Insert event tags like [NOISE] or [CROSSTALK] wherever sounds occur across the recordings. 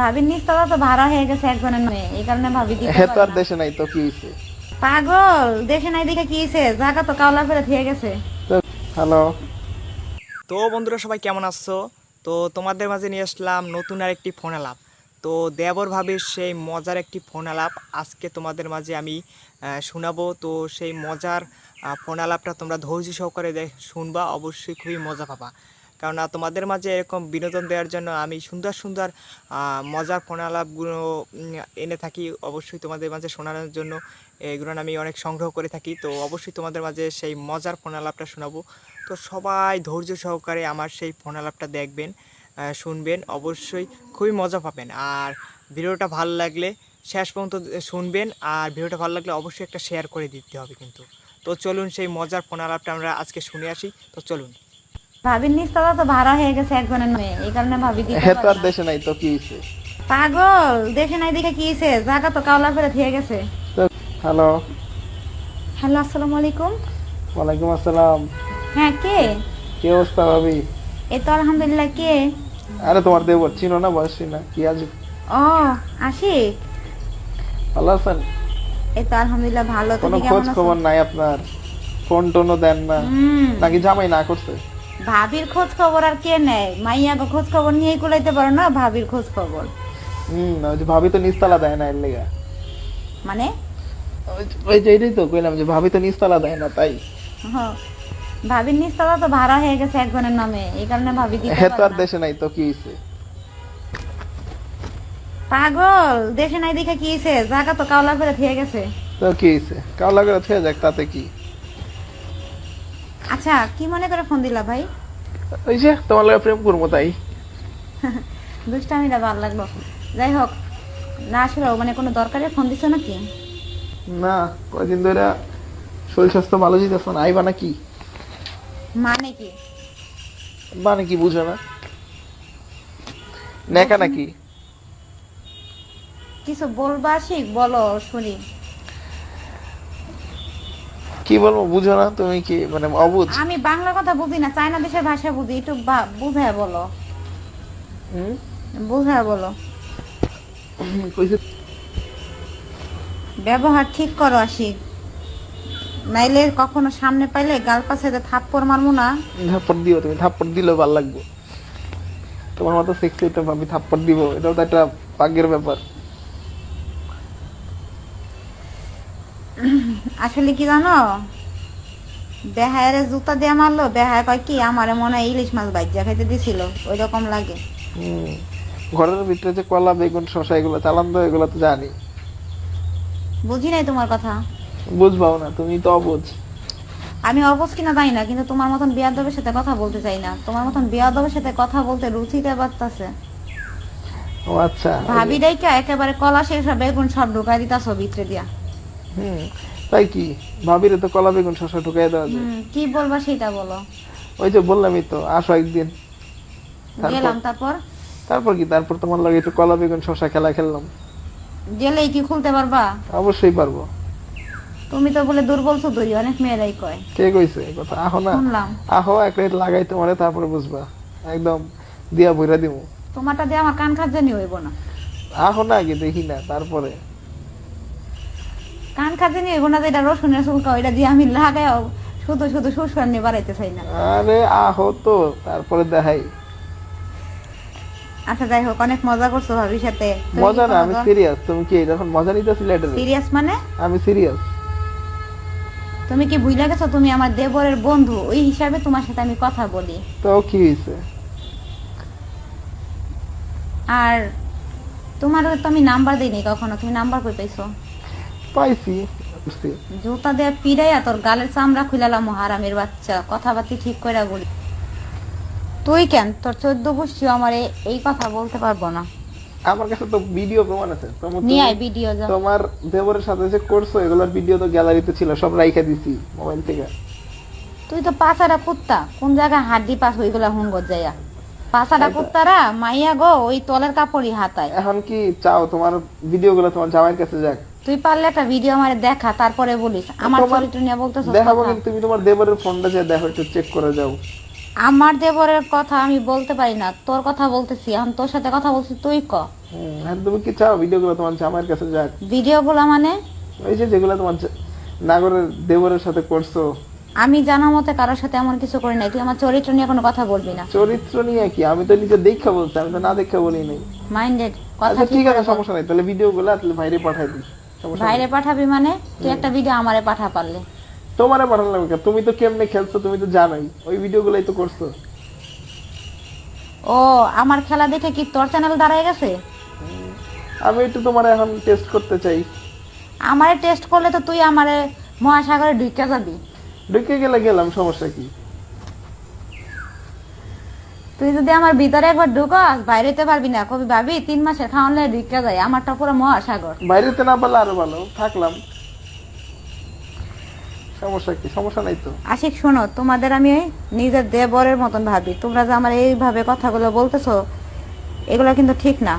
ভাবির নিস্তলা তো ভাড়া হয়ে গেছে একজনের নামে। এই কারণে ভাবি দিতে তো আর দেশে নাই তো কি হয়েছে পাগল দেশে নাই দেখে কি হয়েছে জায়গা তো কাওলা ফেরত হয়ে গেছে। হ্যালো। তো বন্ধুরা সবাই কেমন আছো? তো তোমাদের মাঝে নিয়ে আসলাম নতুন আর একটি ফোন আলাপ। তো দেবর ভাবির সেই মজার একটি ফোন আলাপ আজকে তোমাদের মাঝে আমি শোনাবো। তো সেই মজার ফোন আলাপটা তোমরা ধৈর্য সহকারে দেখ শুনবা। অবশ্যই খুবই মজা পাবা। কারণ তোমাদের মাঝে এরকম বিনোদন দেওয়ার জন্য আমি সুন্দর সুন্দর মজার ফোন আলাপগুলো উম, এনে থাকি। অবশ্যই তোমাদের মাঝে শোনানোর জন্য এগুলো আমি অনেক সংগ্রহ করে থাকি। তো অবশ্যই তোমাদের মাঝে সেই মজার ফোনালাপটা শোনাবো। তো সবাই ধৈর্য সহকারে আমার সেই ফোনালাপটা দেখবেন শুনবেন। অবশ্যই খুবই মজা পাবেন। আর ভিডিওটা ভালো লাগলে শেষ পর্যন্ত শুনবেন। আর ভিডিওটা ভালো লাগলে অবশ্যই একটা শেয়ার করে দিতে হবে কিন্তু। তো চলুন সেই মজার ফোনালাপটা আমরা আজকে শুনে আসি। তো চলুন। ভাবির নিস্তলা তো ভাড়া হয়ে গেছে একজনের নামে। এই কারণে ভাবি দিতে হে তো আর দেশে নাই তো কি পাগল দেশে নাই দেখে কি জায়গা তো কাওলা হয়ে গেছে। হ্যালো। হ্যালো আসসালামু আলাইকুম। ওয়ালাইকুম আসসালাম। হ্যাঁ কে? কি অবস্থা ভাবি? এই তো আলহামদুলিল্লাহ কে? আরে তোমার দেবর চিনো না বয়সী না। কি আজ? ও আশিক। ভালো আছেন? এই তো আলহামদুলিল্লাহ ভালো। কোনো খোঁজ খবর নাই আপনার? ফোন টোনও দেন না। নাকি জামাই না করছে? ভাবির খোঁজ খবর আর কে নেয়? মাইয়া খোঁজ খবর নিয়েই কুলাইতে পারো না ভাবির খোঁজ খবর? হুম ওই যে ভাবি তো নিস্তালা দেয় না এর লেগা। মানে? ওই যে- এটাই তো কইলাম যে ভাবি তো নিস্তালা দেয় না তাই। হ। ভাবির নিস্তলা তো ভাড়া হয়ে গেছে একজনের নামে এই কারণে ভাবি দিতে তো পারে আর না। দেশে নাই তো কি হয়েছে পাগল দেশে নাই দেখে কি হয়েছে জায়গা তো কাওলা করে হয়ে গেছে। তো কি হয়েছে কাওলা করে থেকে যাক তাতে কি? আচ্ছা কি মনে করে ফোন দিলা ভাই? ওই যে তোমার লাগে প্রেম করব তাই। [LAUGHS] দুষ্টামিটা ভালো লাগল যাই হোক না আসলে মানে কোনো দরকারে ফোন দিছো নাকি? না কয়দিন ধরে শরীর স্বাস্থ্য ভালো যেতেছে না আইবা নাকি? মানে কি? মানে কি বুঝো না। নেকা নাকি? কিছু বলবা শিখ বলো শুনি। কি বলব বুঝো না তুমি কি মানে অবুঝ। আমি বাংলা কথা বুঝি না চায়না দেশের ভাষা বুঝি একটু বুঝায় বলো? বুঝায় বলো। ব্যবহার ঠিক করো আশিক নাইলে কখনো সামনে পাইলে গাল পাশে থাপ্পড় মারবো না। থাপ্পড় দিও তুমি থাপ্পড় দিলেও ভালো লাগবে। তোমার মতো সেক্সি ভাবি থাপ্পড় দিব এটাও তো একটা ভাগ্যের ব্যাপার। আসলে কি জানো? বেহায়ের জুতা দিয়ে মারলো বেহায় কয় কি আমার মনে হয় ইলিশ মাছ বাইজা খাইতে দিছিল ওই রকম লাগে ঘরের ভিতরে যে কলা বেগুন শশা এগুলো চালান দাও এগুলো তো জানি। বুঝি নাই তোমার কথা? বুঝবাও না তুমি তো অবুঝ। আমি অবশ কিনা জানি না কিন্তু তোমার মতন বিয়াদবের সাথে কথা বলতে চাই না। তোমার মতন বিয়াদবের সাথে কথা বলতে রুচিতে বাড়তাছে ও আচ্ছা ভাবি ডাইকা একেবারে কলা শেষ বেগুন সব ঢুকাই দিতাছো ভিতরে দিয়া। হুম তাই কি? ভাবিরে তো কলা বেগুন শশা ঢুকাই দেওয়া যায়। কি বলবা সেটা বলো। ওই যে বললামই তো আসো একদিন। গেলাম তারপর? তারপর কি? তারপর তোমার লাগে একটু কলা বেগুন শশা খেলা খেললাম। গেলেই কি খুলতে পারবা? অবশ্যই পারব। তুমি তো বলে দুর্বল সুদুরি অনেক মেয়েরাই কয়। কে কইছে এই কথা। আহো না। শুনলাম। আহো এক রাইট লাগাই তোমারে তারপরে বুঝবা। একদম দিয়া বইরা দিমু। তোমারটা দিয়ে আমার কান খাজানি হইব না। আহো না আগে দেখি না তারপরে। কান খাজানি হইব না যেটা রসুনের চুলকা ওইটা দিয়ে আমি লাগাই শুধু শুধু শ্বশুর নিয়ে বাড়াইতে চাই না। আরে আহো তো তারপরে দেখাই। আচ্ছা যাই হোক অনেক মজা করছ ভাবির সাথে মজা না আমি সিরিয়াস তুমি কি যখন মজা নিতেছিলে এটা সিরিয়াস মানে? আমি সিরিয়াস তুমি কি ভুলে গেছো? তুমি আমার দেবরের বন্ধু ওই হিসাবে তোমার সাথে আমি কথা বলি। তো কি হয়েছে? আর তোমার তো আমি নাম্বার দিইনি কখনো। তুমি নাম্বার কই পাইছো? পাইছি। বুঝছি। জুতা দিয়ে পিড়াইয়া তোর গালের চামড়া খুলালাম হারামের বাচ্চা। কথাবার্তি ঠিক করে বলি। তুই কেন? তোর চোদ্দ গোষ্ঠী আমার এ- এই কথা বলতে পারব না। আমার কাছে তো ভিডিও প্রমাণ আছে। তোমার- নিয়ে আয় ভিডিও যা। তোমার দেবরের সাথে যে করছ এগুলোর ভিডিও তো গ্যালারিতে ছিল সব রাইখা দিছি মোবাইল থেকে। তুই তো পাঁচাটা কুত্তা। কোন জায়গায় হাড্ডি পাস ওইগুলা হুঙ্গর যাইয়া। পাঁচাটা আচ্ছা। কুত্তারা মাইয়া গো ওই তলের কাপড়ই হাতায়। এখন কি চাও? তোমার ভিডিওগুলো তোমার জামাইয়ের কাছে যাক। তুই পারলে একটা ভিডিও আমার দেখা তারপরে বলিস। আমার চরিত্র নিয়ে বলতেছ দেখাবো কিন্তু তুমি তোমার দেবরের ফোনটা যে দেখো একটু চেক করে যাও। আমার দেবরের কথা আমি বলতে পারি না তোর কথা বলতেছি এখন তোর সাথে কথা বলছি তুই ক? আর তুমি কি চাও? ভিডিওগুলো তোমার জামাইয়ের কাছে যাক। ভিডিওগুলো মানে? ওই যে যেগুলো তোমার নাগরের দেবরের সাথে করছ। আমি জানা মতে কারোর সাথে এমন কিছু করি নাই তুই আমার চরিত্র নিয়ে কোনো কথা বলবি না। চরিত্র নিয়ে কি? আমি তো নিজে দেখা বলছি আমি তো না দেখা বলি নাই। মাইন্ডেড কথা আচ্ছা ঠিক আছে সমস্যা নাই তাহলে ভিডিওগুলো তাহলে বাইরে পাঠাই দিই। বাইরে পাঠাবি মানে? তুই একটা ভিডিও আমারে পাঠা পারলে। তোমারে পাঠালাম কেন? তুমি তো কেমনে খেলছো তুমি তো জানোই। ওই ভিডিওগুলোই তো করছ। ও আমার খেলা দেখে কি তোর চ্যানেল দাঁড়ায় গেছে? আমি একটু তোমার এখন টেস্ট করতে চাই। আমারে টেস্ট করলে তো তুই আমারে মহাসাগরে ঢুকে যাবি। ঢুকে গেলে গেলাম সমস্যা কি? তুই যদি আমার ভিতরে একবার ঢুকস বাইরেতে পারবি না। কবি ভাবি তিন মাসের খাওয়ালে ঢুকে যায়। আমারটা পুরো মহাসাগর। বাইরেতে না পারলে আরও ভালো। থাকলাম। সমস্যা কি? সমস্যা নাই তো। আশিক শোনো তোমাদের আমি নিজের দেবরের মতন ভাবি। তোমরা যে আমার এইভাবে কথাগুলো বলতেছো এগুলো কিন্তু ঠিক না।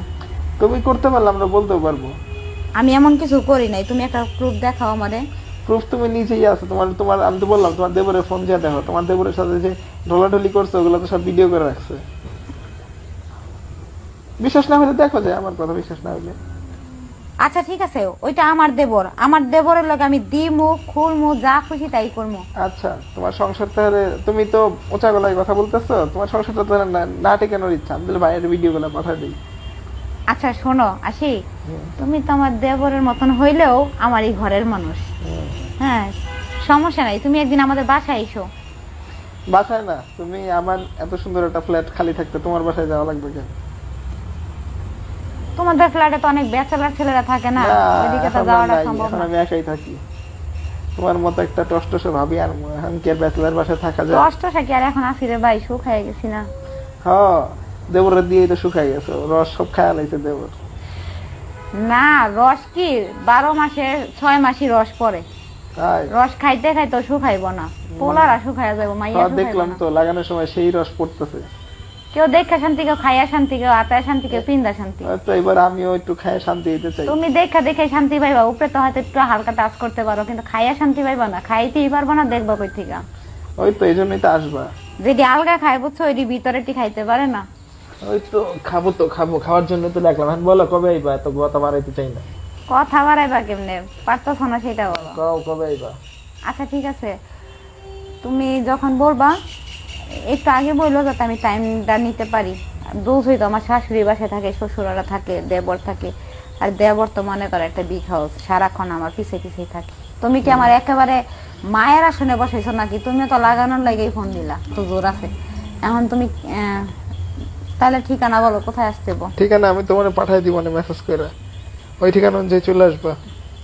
তুমি করতে পারলে আমরা বলতেও পারব। আমি এমন কিছু করি নাই। তুমি একটা প্রুফ দেখাও আমারে। প্রুফ তুমি নিজেই আছে। তোমার তোমার আমি তো বললাম তোমার দেবরের ফোন দিয়ে দেখো তোমার দেবরের সাথে যে ঢোলাঢলি করছ ওগুলো তো সব ভিডিও করে রাখছে। বিশ্বাস না হলে দেখো যে আমার কথা বিশ্বাস না হলে আচ্ছা ঠিক আছে ওইটা আমার দেবর। আমার দেবরের লোক আমি দিমু খুলমু যা খুশি তাই করব আচ্ছা তোমার সংসার তাহলে তুমি তো উঁচা গলায় কথা বলতেছো তোমার সংসারটা তো না- না টেকানোর ইচ্ছা। আমি তাহলে বাইরের ভিডিও গুলো পাঠাই দিই। আচ্ছা শোনো আসি। তুমি তো আমার দেবরের মতন হইলেও আমার এই ঘরের মানুষ। হ্যাঁ সমস্যা নাই তুমি একদিন আমাদের বাসায় এসো। বাসায় না তুমি আমার এত সুন্দর একটা ফ্ল্যাট খালি থাকতে তোমার বাসায় যাওয়া লাগবে কেন? তোমাদের ফ্ল্যাটে তো অনেক ব্যাচেলার ছেলেরা থাকে না ওইদিকে তো যাওয়াটা সম্ভব না। আমি একাই থাকি। তোমার মতো একটা টসটসে ভাবি আর এখন কি ব্যাচেলার বাসায় থাকা যায়? কষ্ট কি আর এখন আসি রে ভাই? সুখ হয়ে গেছি না। হ্যাঁ দেবরের দিয়েই তো শুকাই গেছে রস সব খায়া লাইছে দেবর। না রস কি? বারো মাসে ছয় মাসি রস পড়ে। রস খাইতে খাইতে শুকাইব না। পোলারা শুকাইয়া যাব মাইয়া দেখলাম তো লাগানোর সময় সেই রস পড়তেছে। কেউ দেখা শান্তি কেউ খাইয়া শান্তি কেউ আতায় শান্তি কেউ পিন্দা শান্তি। তো এবার আমিও একটু খায় শান্তি দিতে চাই। তুমি দেখা দেখে শান্তি পাইবা উপরে তো হয়তো একটু হালকা টাচ করতে পারো কিন্তু খাইয়া শান্তি পাইবা না খাইতেই পারব না দেখব কই থেকে ওই তো এই জন্যই তো আসবা। যেটি আলগা খায় বুঝছ ওইটি ভিতরেটি খাইতে পারে না। ওই তো খাব তো খাব খাওয়ার জন্য তো এখন বলো কবে আইবা? এত কথা বাড়াইতে চাই না। কথা বাড়াইবা কেমনে? পারতেছ না সেটা বলো। কও কবে আইবা? আচ্ছা ঠিক আছে। তুমি যখন বলবা একটু আগে বলল যাতে আমি টাইমটা নিতে পারি। বুঝই তো আমার শাশুড়ি বাসায় থাকে শ্বশুরারা থাকে দেবর থাকে। আর দেবর তো মনে করে একটা বিগ হাউস সারাক্ষণ আমার পিছে পিছেই থাকে। তুমি কি আমার একেবারে মায়ের আসনে বসাইছো নাকি? তুমি তো লাগানোর লাগেই ফোন দিলা তো জোর আছে। এখন তুমি তাহলে ঠিকানা বলো কোথায় আসতে বল ঠিকানা আমি তোমার পাঠাই দিব মেসেজ করে। ওই ঠিকানা অনুযায়ী চলে আসবা।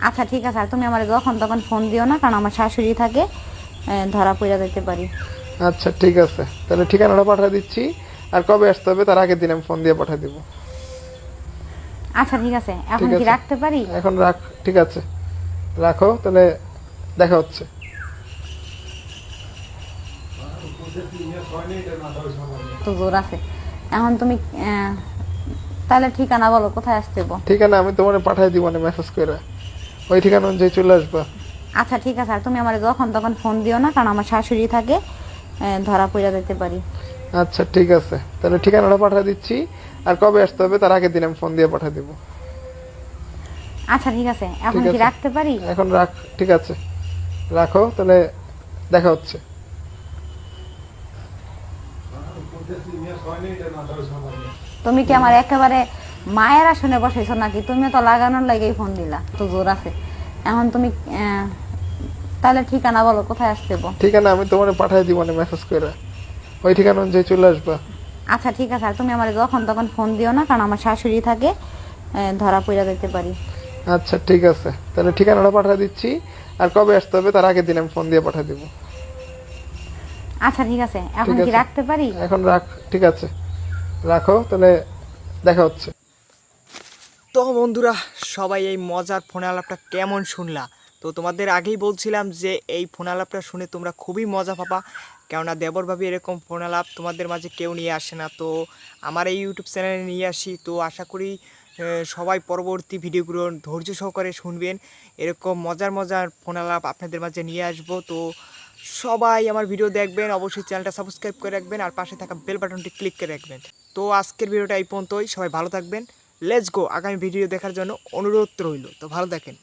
আচ্ছা ঠিক আছে। আর তুমি আমার যখন তখন ফোন দিও না কারণ আমার শাশুড়ি থাকে ধরা পড়ে যেতে পারি। আচ্ছা ঠিক আছে। তাহলে ঠিকানাটা পাঠিয়ে দিচ্ছি। আর কবে আসতে হবে তার আগের দিন আমি ফোন দিয়ে পাঠিয়ে দিব। আচ্ছা ঠিক আছে। এখন কি রাখতে পারি? এখন রাখ ঠিক আছে। রাখো তাহলে দেখা হচ্ছে। তো জোর আছে। এখন তুমি আহ, তাহলে ঠিকানা বলো কোথায় আসতে বল ঠিকানা আমি তোমার পাঠিয়ে দিব না মেসেজ করে। ওই ঠিকানা অনুযায়ী চলে আসবা। আচ্ছা ঠিক আছে। আর তুমি আমার যখন তখন ফোন দিও না কারণ আমার শাশুড়ি থাকে আহ, ধরা পড়ে যেতে পারি। আচ্ছা ঠিক আছে। তাহলে ঠিকানাটা পাঠিয়ে দিচ্ছি। আর কবে আসতে হবে তার আগের দিন আমি ফোন দিয়ে পাঠিয়ে দিব। আচ্ছা ঠিক আছে। এখন কি রাখতে পারি? এখন রাখ ঠিক আছে। রাখো তাহলে দেখা হচ্ছে। তুমি কি আমার একেবারে মায়ের আসনে বসাইছো নাকি? তুমি তো লাগানোর লাগেই ফোন দিলা। তো জোর আছে। এখন তুমি তাহলে ঠিকানা বলো কোথায় আসতে ঠিকানা আমি তোমার পাঠিয়ে দিব না মেসেজ করে। ওই ঠিকানা অনুযায়ী চলে আসবা। আচ্ছা ঠিক আছে। আর তুমি আমার যখন তখন ফোন দিও না কারণ আমার শাশুড়ি থাকে ধরা পড়ে যেতে পারি। আচ্ছা ঠিক আছে। তাহলে ঠিকানাটা পাঠিয়ে দিচ্ছি। আর কবে আসতে হবে তার আগের দিন আমি ফোন দিয়ে পাঠিয়ে দিব। আচ্ছা ঠিক আছে। এখন কি রাখতে পারি? এখন রাখ ঠিক আছে। রাখো, তাহলে দেখা হচ্ছে। তো বন্ধুরা, সবাই এই মজার ফোন আলাপটা কেমন শুনলা? তো তোমাদের আগেই বলছিলাম যে এই ফোন আলাপটা শুনে তোমরা খুবই মজা পাবা। কেননা দেবরভাবে এরকম ফোন আলাপ তোমাদের মাঝে কেউ নিয়ে আসে না। তো আমার এই ইউটিউব চ্যানেলে নিয়ে আসি। তো আশা করি সবাই পরবর্তী ভিডিওগুলো ধৈর্য সহকারে শুনবেন। এরকম মজার মজার ফোন আলাপ আপনাদের মাঝে নিয়ে আসব। তো সবাই আমার ভিডিও দেখবেন। অবশ্যই চ্যানেলটা সাবস্ক্রাইব করে রাখবেন। আর পাশে থাকা বেল বাটনটি ক্লিক করে রাখবেন। তো আজকের ভিডিওটা এই পর্যন্তই। সবাই ভালো থাকবেন। লেটস গো আগামী ভিডিও দেখার জন্য অনুরোধ রইল। তো ভালো থাকেন।